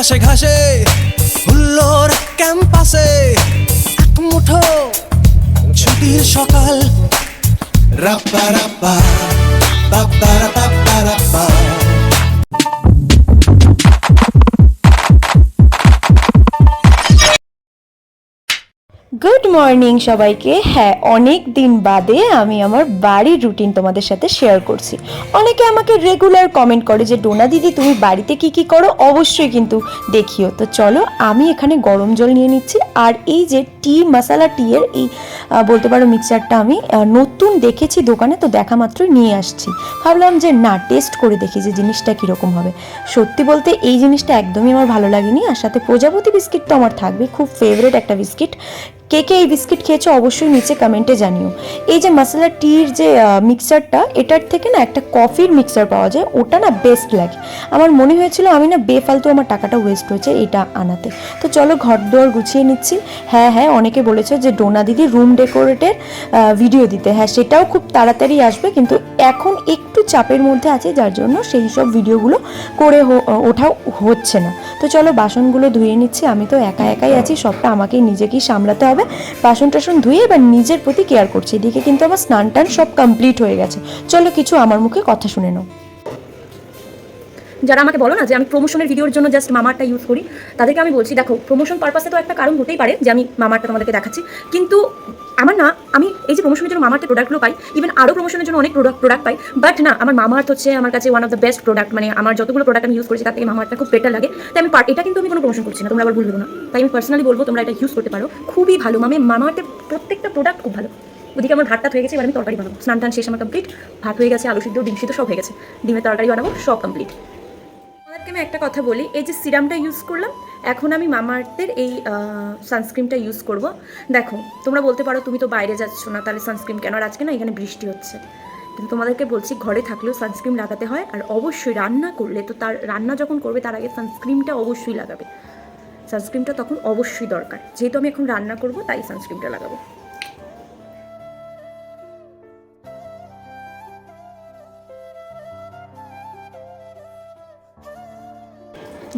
ঘাসে ঘাসে। হুল্লোর ক্যাম্পাসে। এক মুঠো ছুটির সকাল। রাপ্পা রাপ্পা বাপ্পা রাপ্পা রাপ্পা গুড মর্নিং সবাইকে। হ্যাঁ অনেক দিন বাদে আমি আমার বাড়ির রুটিন তোমাদের সাথে শেয়ার করছি। অনেকে আমাকে রেগুলার কমেন্ট করে যে, ডোনা দিদি, তুমি বাড়িতে কি কি করো? অবশ্যই কিন্তু দেখিও। তো চলো, আমি এখানে গরম জল নিয়ে নিচ্ছি। আর এই যে টি মশালা টি এর এই বলতে পারো মিক্সচারটা আমি নতুন দেখেছি দোকানে, তো দেখা মাত্রই নিয়ে আসছি। ভাবলাম যে, না টেস্ট করে দেখি যে, জিনিসটা কীরকম হবে। সত্যি বলতে এই জিনিসটা একদমই আমার ভালো লাগেনি। আর সাথে প্রজাপতি বিস্কিট তো আমার থাকবে খুব ফেভারেট একটা বিস্কিট। কে কে এই বিস্কিট খেয়েছো অবশ্যই নিচে কমেন্টে জানিও। এই যে মশলা টির যে মিক্সারটা এটার থেকে না একটা কফির মিক্সার পাওয়া যায়, ওটা না বেস্ট লাগে। আমার মনে হয়েছিল আমি না বেফালতু আমার টাকাটা ওয়েস্ট হয়েছে এটা আনাতে। তো চলো ঘর দোয়ার গুছিয়ে নিচ্ছি। হ্যাঁ হ্যাঁ অনেকে বলেছে যে ডোনা দিদি রুম ডেকোরেটের ভিডিও দিতে। হ্যাঁ সেটাও খুব তাড়াতাড়ি আসবে, কিন্তু এখন একটু চাপের মধ্যে আছে, যার জন্য সেই সব ভিডিওগুলো করে ওঠাও হচ্ছে না। তো চলো বাসনগুলো ধুয়ে নিচ্ছি, আমি তো একা একাই আছি, সবটা আমাকেই নিজেকেই সামলাতে হবে। বাসন টাসন ধুয়ে এবার নিজের প্রতি কেয়ার করছি। এদিকে কিন্তু আমার স্নান টান সব কমপ্লিট হয়ে গেছে। চলো কিছু আমার মুখে কথা শুনে নাও। যারা আমাকে বলো না যে আমি প্রমোশনের ভিডিওর জন্য জাস্ট মামারটা ইউজ করি, তাদেরকে আমি বলছি, দেখো প্রমোশন পারপাসে তো একটা কারণ হতেই পারে যে আমি মামারটা তোমাদেরকে দেখাচ্ছি। কিন্তু আমার না, আমি এই যে প্রমোশনের জন্য মামার্থের প্রোডাক্টগুলো পাই ইভেন আরও প্রমোশনের জন্য অনেক প্রোডাক্ট প্রোডাক্ট পাই বাট না, আমার মামার্থ হচ্ছে আমার কাছে one of the best product মানে আমার যতগুলো প্রোডাক্ট আমি ইউজ করেছি, তার থেকে মামার্থটা খুব বেটার লাগে। তাই আমি এটা কিন্তু আমি কোনো প্রমোশন করছি না, তোমরা আবার ভুলবে না। তাই আমি পার্সোনালি বলব, তোমরা এটা ইউজ করতে পারো। খুবই ভালো মানে মামার্থের প্রত্যেকটা প্রোডাক্ট খুব ভালো। ওদিকে আমার ভাতটা হয়ে গেছে, এবার আমি তরকারি বানাবো। স্নান টান শেষ, আমার কমপ্লিট ভাত হয়ে গেছে, আলু সিদ্ধ, ডিম সিদ্ধ, সব হয়ে গেছে। ডিমের তরকারি বানাবো, সব কমপ্লিট তোমাদেরকে আমি একটা কথা বলি, এই যে সিরামটা ইউজ করলাম, এখন আমি মামাআর্থের এই সানস্ক্রিনটা ইউজ করব। দেখো, তোমরা বলতে পারো তুমি তো বাইরে যাচ্ছ না, তাহলে সানস্ক্রিন কেন? আর আজকে না এখানে বৃষ্টি হচ্ছে। কিন্তু তোমাদেরকে বলছি, ঘরে থাকলেও সানস্ক্রিন লাগাতে হয়, আর অবশ্যই রান্না করলে তো তার, রান্না যখন করবে তার আগে সানস্ক্রিনটা অবশ্যই লাগাবে। সানস্ক্রিনটা তখন অবশ্যই দরকার। যেহেতু আমি এখন রান্না করব, তাই সানস্ক্রিনটা লাগাবো।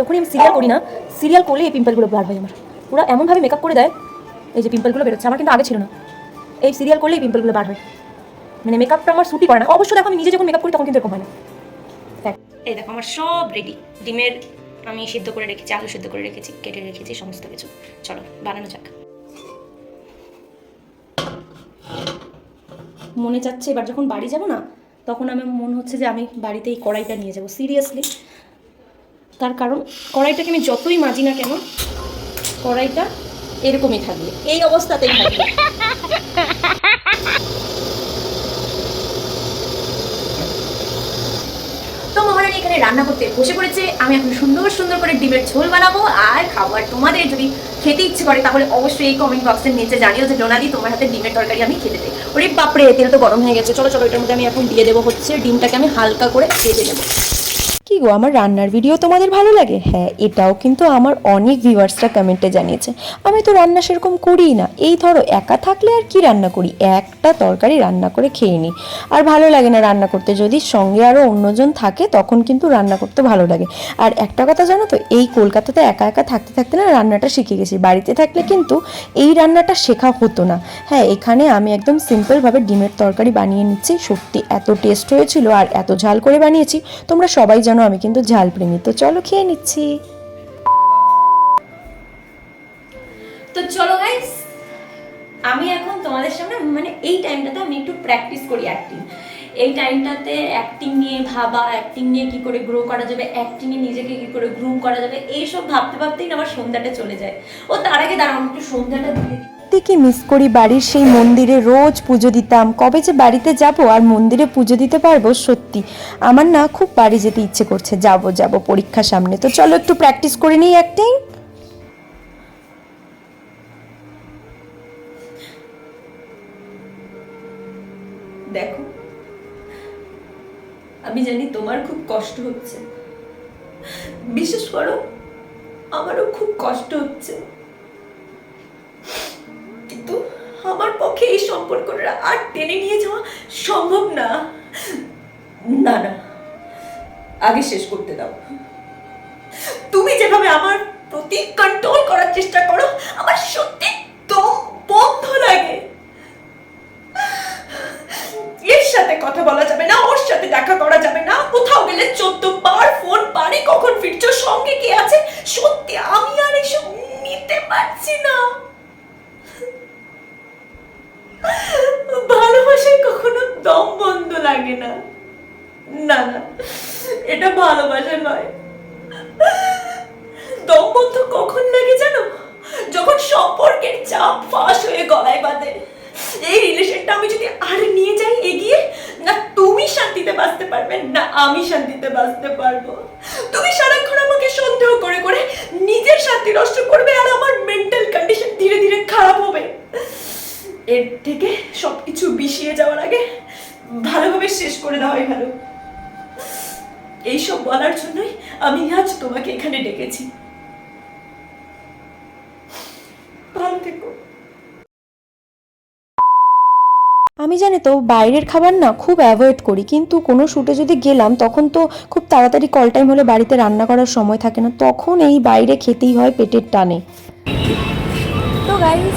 যখনই আমি সিরিয়াল করি না সিরিয়াল করলে এই পিম্পলগুলো বার হয় আমার। ওরা এমনভাবে মেকআপ করে দেয়, এই যে পিম্পলগুলো বেরোচ্ছে, আমার কিন্তু আগে ছিল না। এই সিরিয়াল করলে এই পিম্পলগুলো বার হয়। মানে মেকআপটা আমার সুটি করে না। অবশ্য দেখো, আমি নিজে যখন মেকআপ করি, তখন কিন্তু এরকম হয় না। এই দেখো, আমার সব রেডি ডিমের আমি সিদ্ধ করে রেখেছি, আলু সিদ্ধ করে রেখেছি, কেটে রেখেছি, সমস্ত কিছু। চলো, বানানো যাক। মনে চাচ্ছে, এবার যখন বাড়ি যাব না, তখন আমার মন হচ্ছে যে আমি বাড়িতে এই কড়াইটা নিয়ে যাব। সিরিয়াসলি তার কারণ কড়াইটাকে আমি যতই মাজি না কেন, কড়াইটা এরকমই থাকবে। এই অবস্থাতেই থাকবে। তো মহারানী এখানে রান্না করতে বসে পড়েছে। আমি এখন সুন্দর সুন্দর করে ডিমের ঝোল বানাবো। আর খাব আর তোমাদের যদি খেতে ইচ্ছে করে, তাহলে অবশ্যই এই কমেন্ট বক্সের নিচে জানিও যে ডোনাদি তোমার হাতে ডিমের তরকারি আমি খেতে চাই। ওরে বাপরে, তেল তো গরম হয়ে গেছে। চলো চলো, এটার মধ্যে আমি এখন দিয়ে দেবো হচ্ছে ডিমটাকে, আমি হালকা করে ভেজে নেব। কি গো, আমার রান্নার ভিডিও তোমাদের ভালো লাগে? হ্যাঁ এটাও কিন্তু আমার অনেক ভিউয়ার্সরা কমেন্টে জানিয়েছে। আমি তো রান্না সেরকম করিই না। এই ধরো, একা থাকলে আর কি রান্না করি? একটা তরকারি রান্না করে খেয়ে নিই। আর ভালো লাগে না রান্না করতে। যদি সঙ্গে আরও অন্যজন থাকে, তখন কিন্তু রান্না করতে ভালো লাগে। আর একটা কথা জানো তো, এই কলকাতাতে একা একা থাকতে থাকতে না রান্নাটা শিখে গেছি। বাড়িতে থাকলে কিন্তু এই রান্নাটা শেখা হতো না। হ্যাঁ এখানে আমি একদম সিম্পলভাবে ডিমের তরকারি বানিয়ে নিচ্ছি। সত্যি এত টেস্ট হয়েছিল আর এত ঝাল করে বানিয়েছি। তোমরা সবাই জানো আমি কিন্তু ঝাল প্রেমী তো চলো খেয়ে নিচ্ছি। তো চলো গাইস আমি এখন তোমাদের সামনে মানে এই টাইমটাতে আমি একটু প্র্যাকটিস করি অ্যাক্টিং এই টাইমটাতে অ্যাক্টিং নিয়ে ভাবা অ্যাক্টিং নিয়ে কি করে গ্রো করা যাবে অ্যাক্টিং অ্যাক্টিংয়ে নিজেকে কি করে গ্রুম করা যাবে, এইসব ভাবতে ভাবতেই আমার সন্ধ্যাটা চলে যায়। ও তার আগে দাঁড়াও একটু সন্ধ্যাটা দিয়ে দিই। সত্যি কি মিস করি বাড়ির সেই মন্দিরে রোজ পুজো দিতাম? কবে যে বাড়িতে যাব আর মন্দিরে পুজো দিতে পারব সত্যি? আমার না খুব বাড়ি যেতে ইচ্ছে করছে। যাব যাব পরীক্ষা সামনে। তো চলো একটু প্র্যাকটিস করে নিই অ্যাক্টিং দেখো, আমি জানি তোমার খুব কষ্ট হচ্ছে। বিশেষ করো, আমারও খুব কষ্ট হচ্ছে। সম্পর্কটা আর টেনে নিয়ে যাওয়া সম্ভব না। না না, আগে শেষ করতে দাও। তুমি যেভাবে আমার প্রতি কন্ট্রোল করার চেষ্টা করো, আমার সত্যি দম বন্ধ লাগে। এর সাথে কথা বলা যাবে না, ওর সাথে দেখা করা যাবে না। কোথাও গেলে চোদ্দ বার ফোন পারে কখন ফিরছো, সঙ্গে কে আছে? সত্যি আমি আর এসব নিতে পারছি না ভালোবাসায় কখনো দম বন্ধ লাগে না। না না, এটা ভালোবাসা নয়। দম বন্ধ কখন লাগে জানো? যখন সম্পর্কের চাপ ফাঁস হয়ে গলায় বাঁধে। এই রিলেশনটা আমি যদি আর নিয়ে যাই এগিয়ে, না তুমি শান্তিতে বাঁচতে পারবে, না আমি শান্তিতে বাঁচতে পারব। তুমি সারাক্ষণ আমাকে সন্দেহ করে করে নিজের শান্তি নষ্ট করবে আর আমার মেন্টাল কন্ডিশন ধীরে ধীরে খারাপ হবে। এর থেকে সবকিছু বিষিয়ে যাওয়ার আগে ভালোভাবে শেষ করে দেওয়াই ভালো এইসব বলার জন্যই আমি আজ তোমাকে এখানে ডেকেছি। ভালো থেকো। আমি জানি তো বাইরের খাবার না খুব অ্যাভয়েড করি কিন্তু কোনো শ্যুটে যদি গেলাম তখন তো খুব তাড়াতাড়ি কল টাইম হলে বাড়িতে রান্না করার সময় থাকে না তখন এই বাইরে খেতেই হয় পেটের টানে। তো গাইস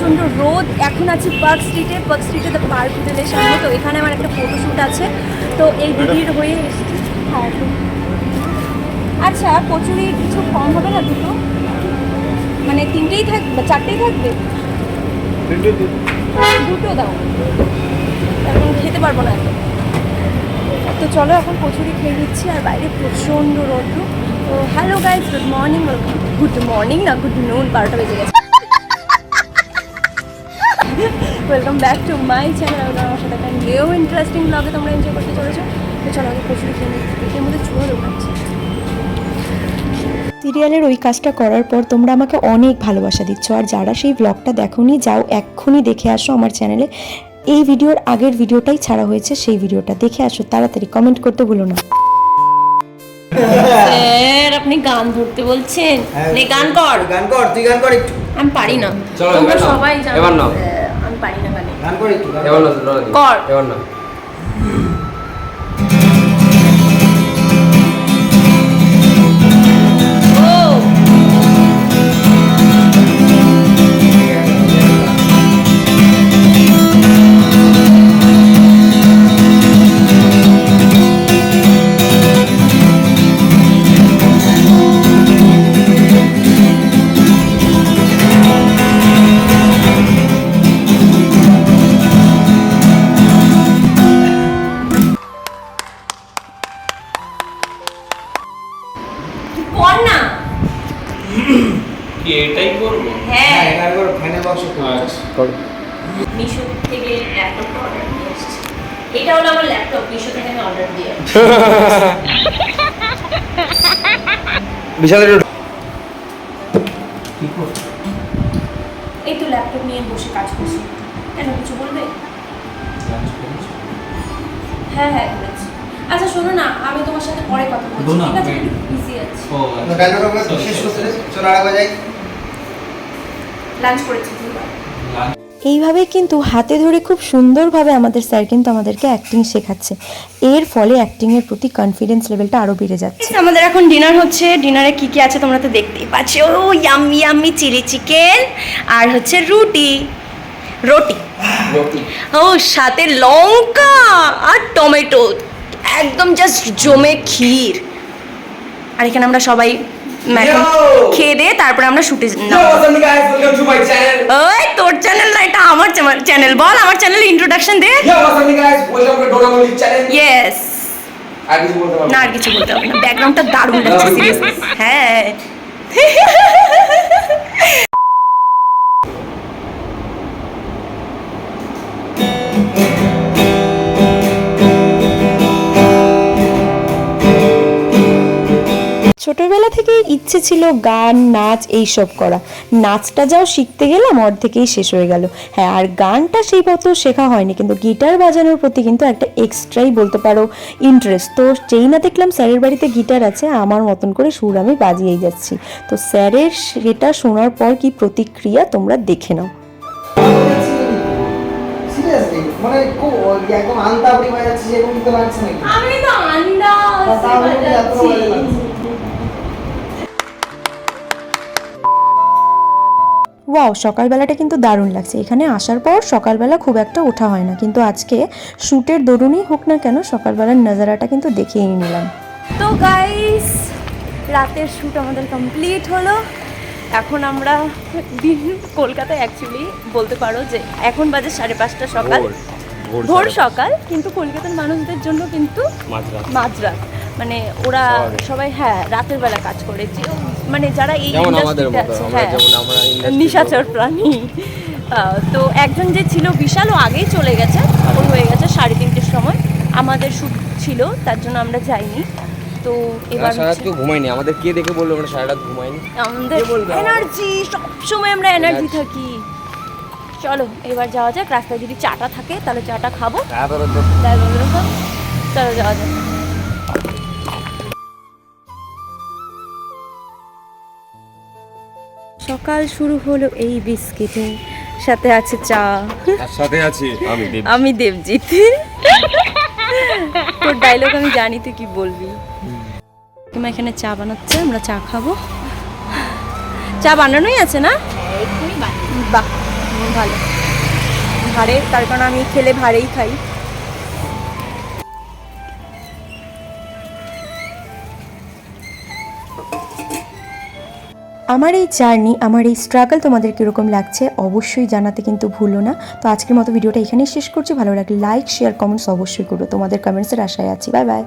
প্রচণ্ড রোদ। এখন আছি পার্ক স্ট্রিটে পার্ক স্ট্রিটে দ্য পার্ক হোটেলের সামনে। তো এখানে আমার একটা ফটোশ্যুট আছে। তো এই দিদির হয়ে এসেছি। হ্যাঁ তো। আচ্ছা কচুরি কিছু কম হবে না দুটো? মানে তিনটেই থাকবে চারটেই থাকবে? দুটো দাও। এখন খেতে পারব না এত। তো চলো এখন কচুরি খেয়ে নিচ্ছি আর বাইরে প্রচণ্ড রোদ্র তো hello guys good morning good morning না গুড নুন বারোটা বেজে গেছে। Welcome back to my channel আর আমার সাথে একটা নিউ ইন্টারেস্টিং ব্লগে তোমরা এনজয় করতে চলেছো। তো চলো আগে কচুরি খেয়ে নিই পেটের মধ্যে চুড়ো দোকাচ্ছে সিরিয়ালের ওই কাজটা করার পর তোমরা আমাকে অনেক ভালোবাসা দিচ্ছ। আর যারা সেই ব্লগটা দেখোনি যাও এক্ষুনি দেখে আসো আমার চ্যানেলে এই ভিডিওর আগের ভিডিওটাই ছাড়া হয়েছে সেই ভিডিওটা দেখে আসো তাড়াতাড়ি কমেন্ট করতে ভুলো না। স্যার আপনি গান ধরতে বলছেন। নে গান কর। গান কর তুই গান কর একটু। আমি পারি না। তোমরা সবাই জানো। এবার না কর কর না। কি এটাই করব? হ্যাঁ। হ্যাঁ কর ফাইনাল বক্স আচ্ছা। মিশো থেকে ল্যাপটপটা অর্ডার দিয়ে এসেছি। এটা হলো আমার ল্যাপটপ মিশো থেকে আমি অর্ডার দিয়ে বিশালের এই তো ল্যাপটপ নিয়ে বসে কাজ করছি। কেন কিছু বলবে? হ্যাঁ হ্যাঁ আচ্ছা শোনো না আমি তোমার সাথে পরে কথা বলছি ঠিক আছে? wait. বিজি আছি। ও আচ্ছা। কর শেষ করতে। চল আর বাজাই লাঞ্চ করেছি। এইভাবে কিন্তু হাতে ধরে খুব সুন্দরভাবে আমাদের স্যার কিন্তু আমাদেরকে অ্যাক্টিং শেখাচ্ছে। এর ফলে অ্যাক্টিংয়ের প্রতি কনফিডেন্স লেভেলটা আরও বেড়ে যাচ্ছে। আমাদের এখন ডিনার হচ্ছে। ডিনারে কি কি আছে তোমরা তো দেখতেই পাচ্ছ। ও ইয়াম্মি ইয়াম্মি চিলি চিকেন আর হচ্ছে রুটি। রুটি। ও সাথে লঙ্কা আর টমেটো। একদম জাস্ট জমে ক্ষীর। আর এখানে আমরা সবাই Yo! খেয়ে দিয়ে তারপরে আমরা শুটে. ওই তোর চ্যানেল না এটা আমার চ্যানেল বল আমার চ্যানেলে ইন্ট্রোডাকশন দে. ইয়েস আর কিছু বলতে পারব না। আর কিছু বলতে হবে না। ব্যাকগ্রাউন্ডটা দারুণ লাগছে হ্যাঁ। ছোটবেলা থেকে ইচ্ছে ছিল গান নাচ এইসব করা। নাচটা যাও শিখতে গেলাম অর্ধেকেই শেষ হয়ে গেল। হ্যাঁ আর গানটা সেই মতো শেখা হয়নি কিন্তু গিটার বাজানোর প্রতি কিন্তু একটা এক্সট্রাই বলতে পারো ইন্টারেস্ট তো যেই না দেখলাম স্যারের বাড়িতে গিটার আছে আমার মতন করে সুর আমি বাজিয়েই যাচ্ছি। তো স্যারের সেটা শোনার পর কি প্রতিক্রিয়া তোমরা দেখে নাও। মানে একদম আন্তা বাজাচ্ছি যেরকম তো লাগছে নাকি? আমি তো আন্ডা তাহলে ওয়াও সকালবেলাটা কিন্তু দারুণ লাগছে। এখানে আসার পর সকালবেলা খুব একটা ওঠা হয় না। কিন্তু আজকে শ্যুটের দরুনই হোক না কেন সকালবেলার নজারাটা কিন্তু দেখেই নিলাম। তো গাইস রাতের শ্যুট আমাদের কমপ্লিট হলো। এখন আমরা দিন কলকাতায় অ্যাকচুয়ালি বলতে পারো যে এখন বাজে সাড়ে পাঁচটা সকাল। ভোর সকাল কিন্তু কলকাতার মানুষদের জন্য কিন্তু মাঝরাত। মানে ওরা সবাই হ্যাঁ রাতের বেলা কাজ করে। যে মানে যারা এই ইন্ডাস্ট্রিতে আছে হ্যাঁ নিশাচর প্রাণী। তো একজন যে ছিল বিশাল ও আগেই চলে গেছে ওর হয়ে গেছে সাড়ে তিনটের সময়। আমাদের শুট ছিল তার জন্য আমরা যাইনি। তো এবার সারা রাত ঘুমাইনি আমাদের কে দেখে বলল আমরা সারা রাত ঘুমাইনি আমাদের এনার্জি সবসময় আমরা এনার্জি থাকি। চলো এবার যাওয়া যাক। রাস্তায় যদি চাটা থাকে তাহলে চাটা খাব। তো তারপর চলো যাওয়া যাক। সকাল শুরু হলো এই বিস্কিটে। সাথে আছে চা। সাথে আছি আমি দেব আমি দেবজিৎ। তোর ডায়লগ আমি জানি তুই কি বলবি? তোমার এখানে চা বানাচ্ছে আমরা চা খাব। চা বানানোই আছে না? বাহ ভালো। ভাড়ে তার কারণ আমি খেলে ভাড়েই খাই। আমার এই জার্নি, আমার এই স্ট্রাগল তোমাদের কীরকম লাগছে অবশ্যই জানাতে কিন্তু ভুলো না। তো আজকের মতো ভিডিওটা এখানেই শেষ করছি। ভালো লাগলে লাইক শেয়ার কমেন্টস অবশ্যই করো। তোমাদের কমেন্টসের আশায় আছি। Bye bye.